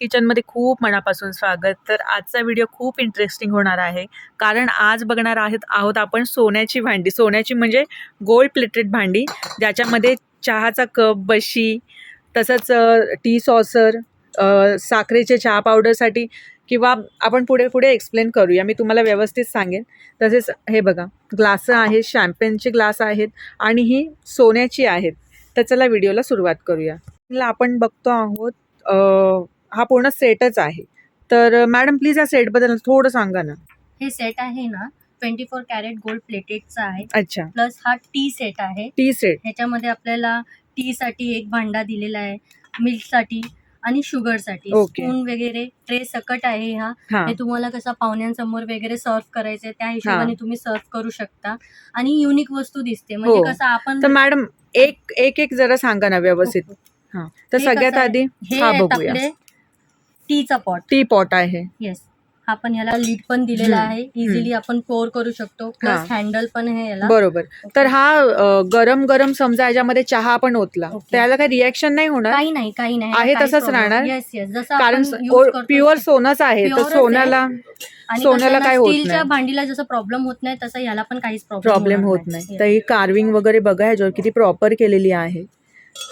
किचनमध्ये खूप मनापासून स्वागत. तर आजचा व्हिडिओ खूप इंटरेस्टिंग होणार आहे. कारण आज बघणार आहेत आहोत आपण सोन्याची भांडी. सोन्याची म्हणजे गोल्ड प्लेटेड भांडी. ज्याच्यामध्ये चहाचा कप बशी तसंच टी सॉसर साखरेचे चहा पावडरसाठी किंवा आपण पुढे पुढे एक्सप्लेन करूया. मी तुम्हाला व्यवस्थित सांगेन. तसेच हे बघा ग्लास आहेत शॅम्पेनचे ग्लास आहेत आणि ही सोन्याची आहेत. तर चला व्हिडिओला सुरुवात करूया. आपण बघतो आहोत हा पूर्ण सेटच आहे. तर मॅडम प्लीज या सेटबद्दल थोडं सांगा ना. हे सेट आहे ना ट्वेंटी फोर कॅरेट गोल्ड प्लेटेडचा आहे. अच्छा. प्लस हा टी सेट आहे. Tea set. ह्याच्यामध्ये आपल्याला टी साठी एक भांडा दिलेला आहे मिल्कसाठी आणि शुगरसाठी. स्पून वगैरे ट्रे सकट आहे हा. हां. हे तुम्हाला कसा पाहुण्यांसमोर वगैरे सर्व करायचंय त्या हिशोबाने तुम्ही सर्व करू शकता. आणि युनिक वस्तू दिसते म्हणजे हो. कसं आपण तर मॅडम एक एक एक जरा सांगा ना व्यवस्थित. हां. तर हे सगळ्यात आहे? आधी हे हा आहेत बघूया. आपले टीचा पॉट टी पॉट आहे. येस हा पण याला लीड पण दिलेला हम्म, आहे. इझिली आपण पोर करू शकतो. हा. प्लस हँडल पण आहे याला बरोबर. तर हा अ, गरम गरम समजा याच्यामध्ये चहा आपण ओतला. त्याला काही रिॲक्शन नाही होणार? काही नाही काही नाही. आहे तसंच राहणार? येस येस जसं कारण प्युअर सोनंच आहे. तर आहे. सोन्याला सोन्याला काय होत स्टीलच्या नाही. भांडीला जसं प्रॉब्लेम होत नाही तसं याला पण काहीच प्रॉब्लेम प्रॉब्लेम होत नाही. तर ही कार्विंग वगैरे बघा ह्याच्यावर किती प्रॉपर केलेली आहे.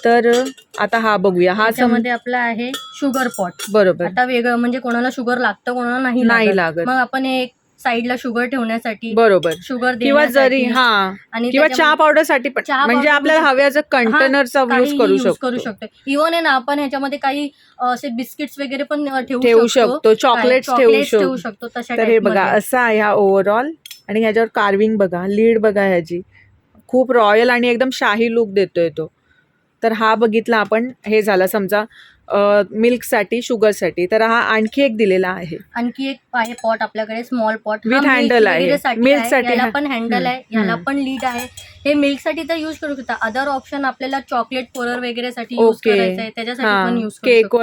तर आता हा बघूया. हा सम त्याच्यामध्ये आपला आहे शुगर पॉट बरोबर. आता वेगळं म्हणजे कोणाला शुगर लागतं कोणाला नाही नाही लागत. मग आपण एक साईडला शुगर ठेवण्यासाठी बरोबर. शुगर किंवा जरी हा. आणि किंवा त्याच्यामध्ये चहा पावडरसाठी पण. चहा म्हणजे powder आपल्याला मध्ये- हव्याचं कंटेनरचा काही यूज करू use करू शकतो इव्हन आहे ना आपण ह्याच्यामध्ये काही अ, असे बिस्किट्स वगैरे पण अ, ठेवू शकतो. शकतो. चॉकलेट्स काय, ठेवू chocolates ठेवू शकतो. शकतो तशा तर हे type बघा मध्ये. असं आहे हा ओव्हरऑल आणि ह्याच्यावर कार्विंग बघा लीड बघा ह्याची. खूप रॉयल आणि एकदम शाही लुक देतोय तो. तर हा बघितला आपण हे झाला समजा मिल्कसाठी शुगरसाठी. तर हा आणखी एक दिलेला आहे. आणखी एक आहे पॉट आपल्याकडे स्मॉल पॉट. With handle आहे. Milk साठी याला हा- पण हँडल आहे. हम्म, याला हम्म. पण लीड आहे. हे मिल्कसाठी तर युज करू शकता. अदर ऑप्शन आपल्याला चॉकलेट पोरर वगैरे साठी युज. करायचं आहे त्याच्यासाठी पण युज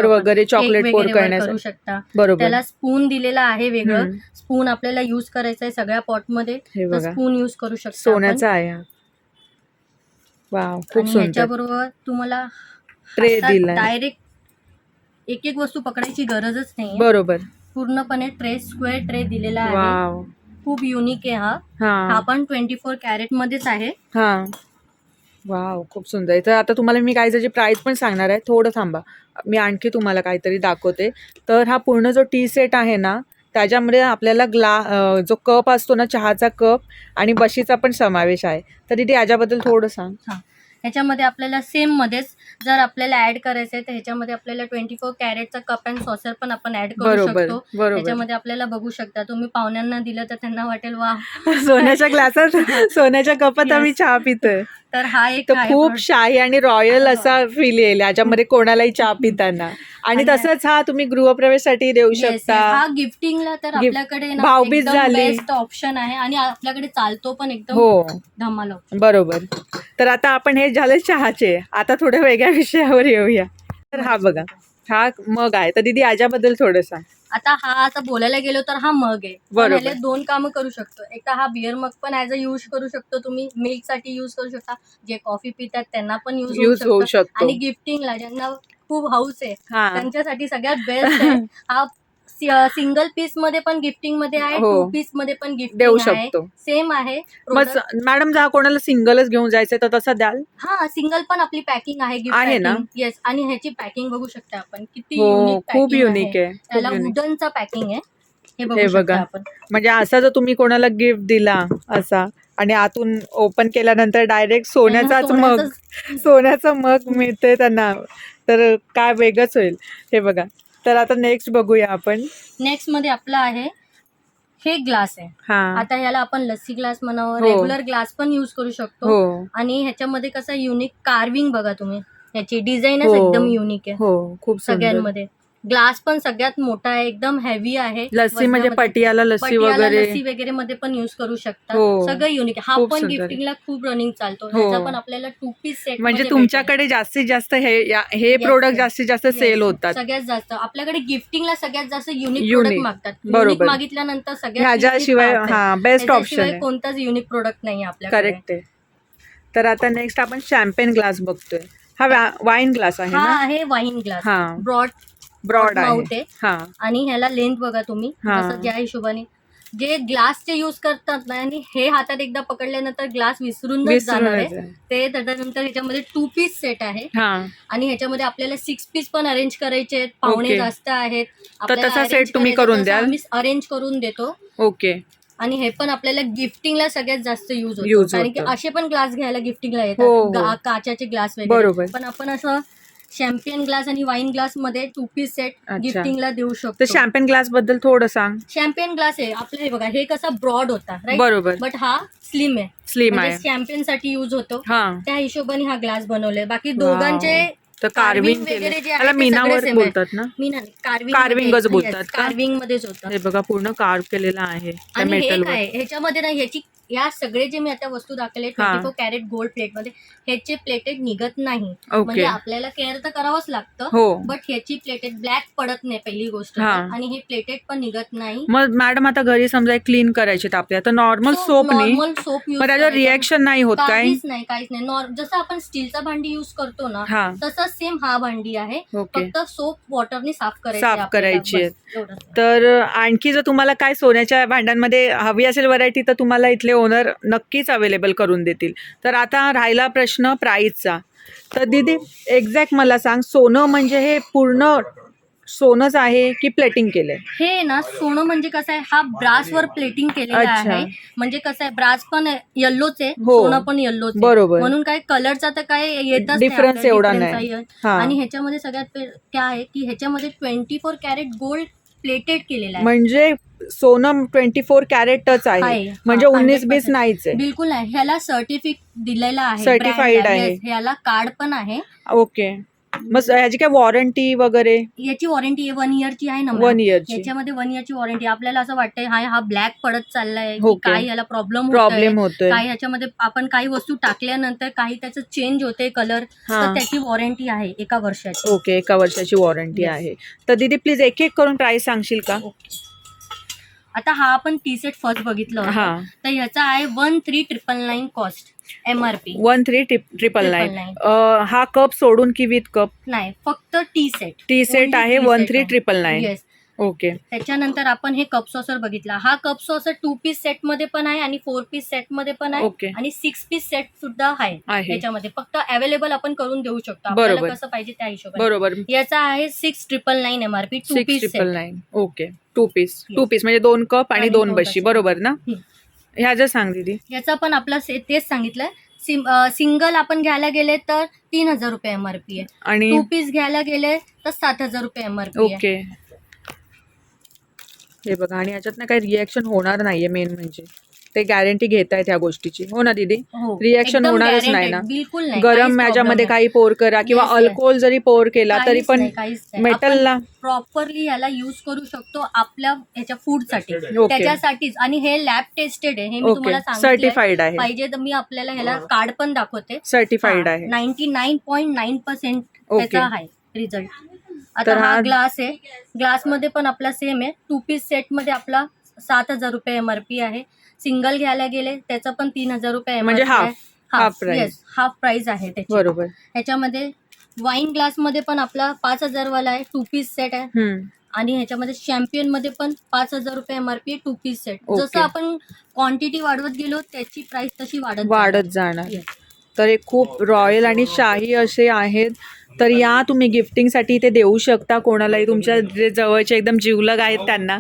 वगैरे chocolate pour करू. शकता. बरोबर. त्याला स्पून दिलेला आहे वेगळं. स्पून आपल्याला युज करायचं आहे सगळ्या पॉटमध्ये. तर बघा. स्पून युज करू शकता सोन्याचा आहे हा. वाव खूप सुंदर. ह्याच्याबरोबर तुम्हाला दिलाय. डायरेक्ट एक एक वस्तू पकडायची गरजच नाही बरोबर. पूर्णपणे ट्रे स्क्वेअर ट्रे दिलेला आहे. वाव. खूप युनिक आहे हा. हा. हा पण ट्वेंटी फोर कॅरेट मध्येच आहे. हा. वाव खूप सुंदर. आहे तर आता तुम्हाला मी काय त्याची प्राईस पण सांगणार आहे. थोडं थांबा. मी आणखी तुम्हाला काहीतरी दाखवते. तर हा पूर्ण जो टी सेट आहे ना त्याच्यामध्ये आपल्याला ग्ला जो कप असतो ना चहाचा कप आणि बशीचा पण समावेश आहे. तर तिथे याच्याबद्दल थोडं सांग. ह्याच्यामध्ये आपल्याला सेम मध्येच जर आपल्याला ऍड करायचं आहे तर ह्याच्यामध्ये आपल्याला ट्वेंटी फोर कॅरेटचा कप अँड सॉसर पण आपण ऍड करू बरोबर शकतो. बरोबर. त्याच्यामध्ये आपल्याला बघू शकता तुम्ही पाहुण्यांना दिलं तर त्यांना वाटेल वा सोन्याच्या ग्लासात सोन्याच्या कपात आम्ही Yes. चहा पितोय. तर हा एक खूप. शाही आणि रॉयल असा फील येईल. याच्यामध्ये कोणालाही चहा पिताना. आणि तसंच हा तुम्ही गृहप्रवेशसाठी देऊ. शकता. हा गिफ्टिंगला तर आपल्याकडे एकदम झाली. बेस्ट ऑप्शन आहे. आणि आपल्याकडे चालतो पण एकदम हो. धमाल बरोबर. तर आता आपण हे झालं चहाचे. आता थोड्या वेगळ्या विषयावर येऊया. तर हा बघा. हा मग आहे. तर दीदी याच्याबद्दल थोडं सांग आता हा आता बोलायला गेलो तर हा मग आहे. पण बरोबर. ह्याला दोन कामं करू शकतो. एक तर हा बिअर मग पण ऍज अ यूज करू शकतो तुम्ही. मिल्कसाठी यूज करू शकता. जे कॉफी पितात त्यांना पण यूज यूज होऊ शकतो. आणि गिफ्टिंगला ज्यांना खूप हाऊस आहे हा. त्यांच्यासाठी सगळ्यात बेस्ट आहे. हा सिंगल पीसमध्ये पण गिफ्टिंगमध्ये आहे हो. टू पीसमध्ये पण देऊ गिफ्टिंग आहे. शकतो. सेम आहे. मग Product- मॅडम जर कोणाला सिंगलच घेऊन जायचंय तर तसं द्याल? हा सिंगल पण आपली पॅकिंग आहे आहे ना? येस आणि ह्याची पॅकिंग बघू शकता आपण. किती हो खूप युनिक आहे. खूप त्याला युनिक वुडनचा पॅकिंग आहे. हे हे बघू शकता बघा. आपण. म्हणजे असा जर तुम्ही कोणाला गिफ्ट दिला असा आणि आतून ओपन केल्यानंतर डायरेक्ट सोन्याचाच त्यांना मग सोन्याचंच- सोन्याचं मग मिळतंय त्यांना तर काय वेगळंच होईल. हे बघा. तर आता नेक्स्ट बघूया आपण. नेक्स्टमध्ये आपला आहे हे ग्लास आहे. हा. आता ह्याला आपण लस्सी ग्लास म्हणावं हो. रेग्युलर ग्लास पण युज करू शकतो. हो. आणि ह्याच्यामध्ये कसं युनिक कार्विंग बघा तुम्ही. ह्याची डिझाईनच हो. एकदम युनिक आहे. हो खूप सुंदर. सगळ्यांमध्ये. ग्लास पण सगळ्यात मोठा आहे एकदम हेवी आहे लस्सी म्हणजे वजनामध्ये. पटियाला लस्सी पटियाला वगैरे लस्सी वगैरे मध्ये पण युज करू शकता हो. सगळं युनिक हा खूप पण सुंदर. गिफ्टिंगला खूप रनिंग चालतो हो. ह्याचा पण आपल्याला टू पीस सेट म्हणजे तुमच्याकडे जास्तीत जास्त हे या- हे Yes, प्रोडक्ट yes. जास्तीत जास्त सेल होतात सगळ्यात जास्त आपल्याकडे गिफ्टिंगला सगळ्यात जास्त युनिक Unique. प्रोडक्ट मागतात बरोबर. युनिक मागितल्यानंतर सगळ्यात ह्याच्याशिवाय unique. हा बेस्ट ऑप्शन त्याच्याशिवाय आहे कोणताच युनिक प्रोडक्ट नाही आपल्याकडे करेक्ट आहे तर आता नेक्स्ट आपण शॅम्पेन ग्लास बघतोय हा वाईन ग्लास आहे हा ना आहे वाईन ग्लास हा ब्रॉड ब्रॉड आहे. हा. आणि ह्याला लेंथ बघा तुम्ही. हा. जसं ज्या हिशोबाने. जे ग्लासचे यूज करतात ना आणि हे हातात एकदा पकडल्यानंतर ग्लास विसरून जाणार आहे. विसरूनच आहे. ते त्याच्यानंतर ह्याच्यामध्ये टू पीस सेट आहे. हा. आणि ह्याच्यामध्ये आपल्याला सिक्स पीस पण अरेंज करायचे आहेत. पाहुणे Okay. जास्त आहेत. तसा set तुम्ही करून द्याल? आम्ही अरेंज करून देतो. ओके आणि हे पण आपल्याला गिफ्टिंगला सगळ्यात जास्त युज होतो. कारण की होतं. असे पण ग्लास घ्यायला गिफ्टिंगला हो, येतात. हो. गा- काचाचे ग्लास बरोबर. वगैरे. पण आपण असं शॅम्पियन ग्लास आणि वाईन ग्लासमध्ये टू पीस सेट अच्छा. गिफ्टिंगला देऊ तर शकतो शॅम्पेन ग्लासबद्दल थोडं सांग. शॅम्पियन ग्लास आहे आपलं हे बघा हे कसा ब्रॉड होता राईट बरोबर. बट हा स्लिम आहे. स्लिम म्हणजे आहे. शॅम्पियनसाठी युज होतो. हा. त्या हिशोबाने हा ग्लास बनवले बाकी. दोघांचे तर कार्विंग वगैरे जे आहे त्याला ते मीनावर सगळे same आहे. बोलतात ना? मी नाही कार्विंग बोलतात का? कार्विंग मध्येच होतं. हे बघा पूर्ण कार्व केलेलं आहे. त्या आणि हे मेटल काय ह्याच्यामध्ये ना ह्याची या सगळे जे मी आता वस्तू दाखवले हा. ट्वेंटी फोर कॅरेट गोल्ड प्लेटमध्ये ह्याचे प्लेटेड निघत नाही. म्हणजे आपल्याला केअर तर करावंच लागतं हो. बट ह्याची प्लेटेड ब्लॅक पडत नाही पहिली गोष्ट हा. आणि हे प्लेटेड पण निघत नाही. मग मॅडम आता घरी समजा क्लीन करायचे आपल्या तर नॉर्मल सोपनी नॉर्मल सोप त्याच्यावर रिॲक्शन नाही होत काहीच नाही काहीच नाही. जसं आपण स्टीलचा भांडी युज करतो ना हा. तसंच सेम हा भांडी आहे. फक्त सोप वॉटरनी साफ करायची साफ. करायची. तर आणखी जर तुम्हाला काय सोन्याच्या भांड्यांमध्ये हवी असेल व्हरायटी तर तुम्हाला इथले ओनर नक्कीच अवेलेबल करून देतील तर आता राहिला प्रश्न प्राईसचा तर दीदी एक्झॅक्ट मला सांग सोनं म्हणजे हे पूर्ण सोनंच आहे की प्लेटिंग केलंय हे ना सोनं म्हणजे कसं आहे हा ब्रासवर प्लेटिंग केलेलं अच्छा. आहे म्हणजे कसं आहे ब्रास पण येल्लोच आहे हो. सोनं पण येल्लोच बरोबर. म्हणून काय कलरचा तर काय येतच नाही Difference आपल्याला, एवढा difference नाही. आहे. हा आणि ह्याच्यामध्ये सगळ्यात पे- काय आहे की ह्याच्यामध्ये twenty four carat gold plated केलेला आहे. म्हणजे सोनं ट्वेंटी फोर कॅरेटच आहे. आहे. म्हणजे हा, उन्नीस 100% बीस नाहीच आहे. बिलकुल नाही ह्याला सर्टिफिकेट दिलेला आहे. Certified brand ला. आहे. Yes, ह्याला कार्ड पण आहे. ओके. मग ह्याची काय वॉरंटी वगैरे? याची वॉरंटी वन इयरची आहे ना वन इयरची याच्यामध्ये वन इयरची वॉरंटी आपल्याला असं वाटतंय हा हा ब्लॅक पडत चाललाय की Okay. काय याला प्रॉब्लेम प्रॉब्लेम होतोय. काही याच्यामध्ये आपण काही वस्तू टाकल्यानंतर काही त्याचं चेंज होते कलर हा. तर त्याची वॉरंटी आहे एका वर्षाची. ओके एका वर्षाची वॉरंटी Yes. आहे. तर दीदी प्लीज एक एक करून प्राइस सांगशील का? ओके आता हा आपण टी सेट फर्स्ट बघितलं होतं. हा. तर ह्याचा आहे one three triple nine cost M R P one three triple nine. हा कप सोडून की विथ कप? नाही फक्त टी सेट. टी सेट आहे one three triple nine. Okay. त्याच्यानंतर आपण हे कप सॉसर बघितला. हा कप सॉसर टू पीस सेटमध्ये पण आहे आणि फोर पीस सेटमध्ये पण आहे ओके. आणि सिक्स पीस सेट सुद्धा आहे त्याच्यामध्ये. फक्त अवेलेबल आपण करून देऊ शकतो. आपल्याला. कसं पाहिजे त्या हिशोबाने. बरोबर. याचा आहे six triple nine MRP two piece triple nine okay. Two piece. Two piece म्हणजे दोन कप आणि दोन बशी. बरोबर ना. ह्या जर सांग दीदी. याचा पण आपला तेच सांगितलंय. सिंगल आपण घ्यायला गेले तर तीन हजार रुपये एमआरपी आहे. आणि टू पीस घ्यायला गेले तर सात हजार रुपये एमआरपी आहे. ओके. हे बघा आणि याच्यात ना काही रिॲक्शन होणार नाहीये मेन म्हणजे. ते गॅरंटी घेत आहेत ह्या गोष्टीची. हो ना दीदी? हो, Reaction एकदम होणारच guaranteed, नाही ना. बिलकुल नाही. गरम काहीच याच्यामध्ये problem काही पोर करा किंवा Yes, yes. अल्कोहोल जरी पोर केला नाही. तरी काहीच पण नाही, काहीच नाही. मेटलला प्रॉपरली याला युज करू शकतो आपल्या याच्या फूडसाठी ओके त्याच्यासाठीच. आणि हे लॅब टेस्टेड आहे. हे मी ओके तुम्हाला सांगितलं सर्टिफाईड आहे. पाहिजे तर मी आपल्याला ह्याला कार्ड पण दाखवते. सर्टिफाईड आहे. Ninety nine point nine percent. त्याचा आहे. रिझल्ट आता हा ग्लास आहे. ग्लासमध्ये पण आपला सेम आहे. टू पीस सेटमध्ये आपला सात हजार रुपये एमआरपी आहे. सिंगल घ्यायला गेले त्याचं पण तीन हजार रुपये म्हणजे MRP half. आहे. हाफ. येस हाफ प्राइस आहे त्याची. बरोबर. ह्याच्यामध्ये वाईन ग्लासमध्ये पण आपला पाच हजार वाला आहे. टू पीस सेट आहे. आणि ह्याच्यामध्ये चॅम्पियनमध्ये पण पाच हजार रुपये एमआरपी टू पीस सेट. जसं आपण क्वांटिटी वाढवत गेलो त्याची प्राइस तशी वाढत वाढत जाणार. तर हे खूप रॉयल आणि शाही असे आहेत. तर या तुम्ही गिफ्टिंगसाठी ते देऊ शकता कोणालाही. तुमच्या जे जवळचे एकदम जिवलग आहेत त्यांना.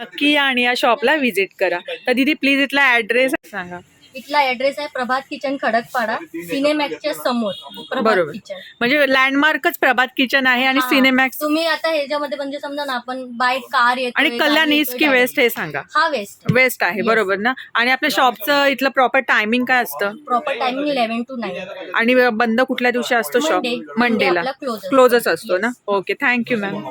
नक्की या आणि या शॉपला व्हिजिट करा. तर दिदी प्लीज इथला ॲड्रेस सांगा. इथला ऍड्रेस आहे प्रभात किचन खडकपाडा सिनेमॅक्सच्या समोर प्रभात बरोबर. किचन म्हणजे लँडमार्कच प्रभात किचन आहे आणि हा. सिनेमॅक्स तुम्ही आता ह्याच्यामध्ये म्हणजे समजा ना आपण बाय कार येतो आणि कल्याण ईस्ट की वेस्ट हे सांगा. हा वेस्ट वेस्ट आहे Yes. बरोबर ना? आणि आपल्या शॉपचं इथलं प्रॉपर टायमिंग काय असतं? Proper timing eleven two nine आणि बंद कुठल्या दिवशी असतो शॉप Monday. मंडेला Monday आपला close असतो. क्लोजच असतो ना? Okay thank you ma'am